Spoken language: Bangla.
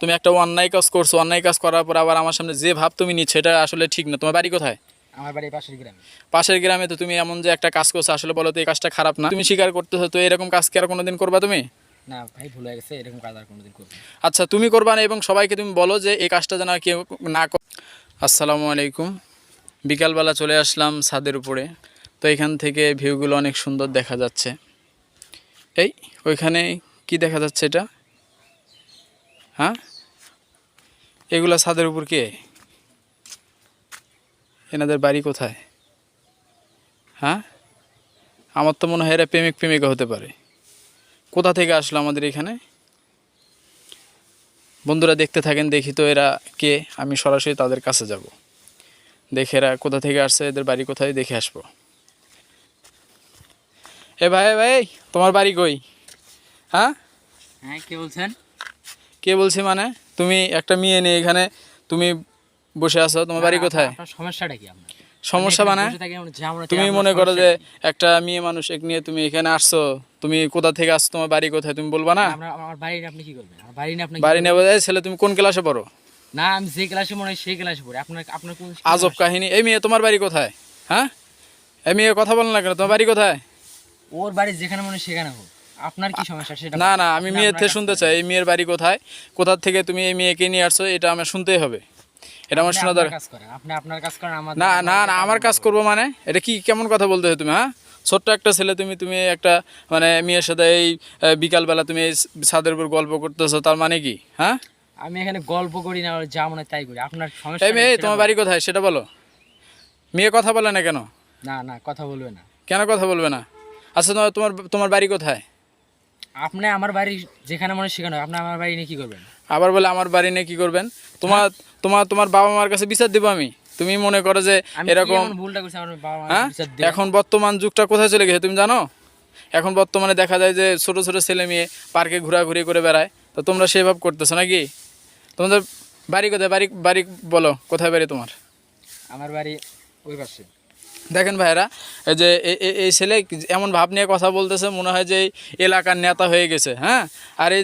তুমি একটা অন্যায় কাজ করছ অন্যায় কাজ করার পর আবার আমার সামনে যে ভাব তুমি নিচ্ছ এটা আসলে ঠিক না। তোমার বাড়ি কোথায়? আমার বাড়ি পাশের গ্রামে। পাশের গ্রামে তো তুমি এমন যে একটা কাজ করছ আসলে বলো তো এই কাজটা খারাপ না। তুমি স্বীকার করতেছো তো এরকম কাজ কি আর কোনোদিন করবা তুমি? না ভাই ভুল হয়ে গেছে এরকম কাজ আর কোনোদিন করব আচ্ছা তুমি করবা না এবং সবাইকে তুমি বলো যে এই কাজটা যেন কেউ না কর আসসালামু আলাইকুম। বিকালবেলা চলে আসলাম ছাদের উপরে। তো এখান থেকে ভিউগুলো অনেক সুন্দর দেখা যাচ্ছে। এই ওইখানে কি দেখা যাচ্ছে এটা? হ্যাঁ? এগুলা ছাদের উপর কে? এনাদের বাড়ি কোথায়? হ্যাঁ? আমার তো মনে হয় এরা প্রেমিক প্রেমিকা হতে পারে। কোথা থেকে আসলো আমাদের এখানে? বন্ধুরা দেখতে থাকেন, দেখি তো এরা কে? আমি সরাসরি তাদের কাছে যাব। দেখে এরা কোথা থেকে আসছে, এদের বাড়ি কোথায়, দেখে আসব। এ ভাই ভাই, তোমার বাড়ি কই? হ্যাঁ? হ্যাঁ কে বলছেন? কে বলছে মানে? তুমি একটা মেয়ে নিয়ে এখানে তুমি বসে আছো তোমার বাড়ি কোথায়? সমস্যাটা কি আপনার? সমস্যা মানে? তুমি মনে করো যে একটা মেয়ে মানুষ এক নিয়ে তুমি এখানে আসছো তুমি কোথা থেকে আসছো তোমার বাড়ি কোথায় তুমি বলবা না? আমার বাড়ি আপনি কি করবেন? বাড়ি আপনি বাড়ি নেব ছেলে তুমি কোন ক্লাসে পড়ো? না আমি যে ক্লাসে মনে হয় সেই ক্লাসে পড়ি। আপনার আপনার কোন আজব কাহিনী। এই মেয়ে তোমার বাড়ি কোথায়? হ্যাঁ? এই মেয়ে কথা বল না কেন তোমার বাড়ি কোথায়? ওর বাড়ি যেখানে মনে হয় সেখানে হোক। আপনার কি সমস্যা? সেটা না না আমি মেয়ের থেকে শুনতে চাই। এই মেয়ের বাড়ি কোথায়? কোথা থেকে তুমি এই মেয়েকে নিয়ে আসছো? এটা আমার শুনতেই হবে। এটা আমার শোনা দরকার। কাজ করেন। আপনি আপনার কাজ করেন আমার না না না আমার কাজ করব মানে? এটা কি কেমন কথা বলতে হয় তুমি হ্যাঁ? ছোট্ট একটা ছেলে তুমি তুমি একটা মানে মেয়ের সাথে এই বিকালবেলা তুমি এই ছাদের উপর গল্প করতেছো তার মানে কি হ্যাঁ? আমি এখানে গল্প করি না যা মনে তাই করি। আপনার সমস্যা এই মেয়ে তোমার বাড়ি কোথায়? সেটা বলো। মেয়ে কথা বলে না কেন? না না কথা বলবে না। কেন কথা বলবে না? আচ্ছা তোমার তোমার বাড়ি কোথায়? আপনি আমার বাড়ি যেখানে মনে হয় সেখানে আপনি আমার বাড়ি নিয়ে কি করবেন? আবার বলে আমার বাড়ি নিয়ে কি করবেন? তোমার তোমার তোমার বাবা মার কাছে বিচার দেবো আমি। তুমি মনে করো যে এরকম ভুলটা করছি আমার বাবা হ্যাঁ? এখন বর্তমান যুগটা কোথায় চলে গেছে তুমি জানো? এখন বর্তমানে দেখা যায় যে ছোট ছোট ছেলে মেয়ে পার্কে ঘোরাঘুরি করে বেড়ায়। তো তোমরা সেভাবে করতেছো নাকি? তোমাদের বাড়ি কোথায়? বাড়ি বাড়ি বলো কোথায় বাড়ি তোমার? আমার বাড়ি ওই পাশে। দেখেন ভাইরা যে এই ছেলে এমন ভাব নিয়ে কথা বলতেছে, মনে হয় যে এলাকার নেতা হয়ে গেছে হ্যাঁ? আর এই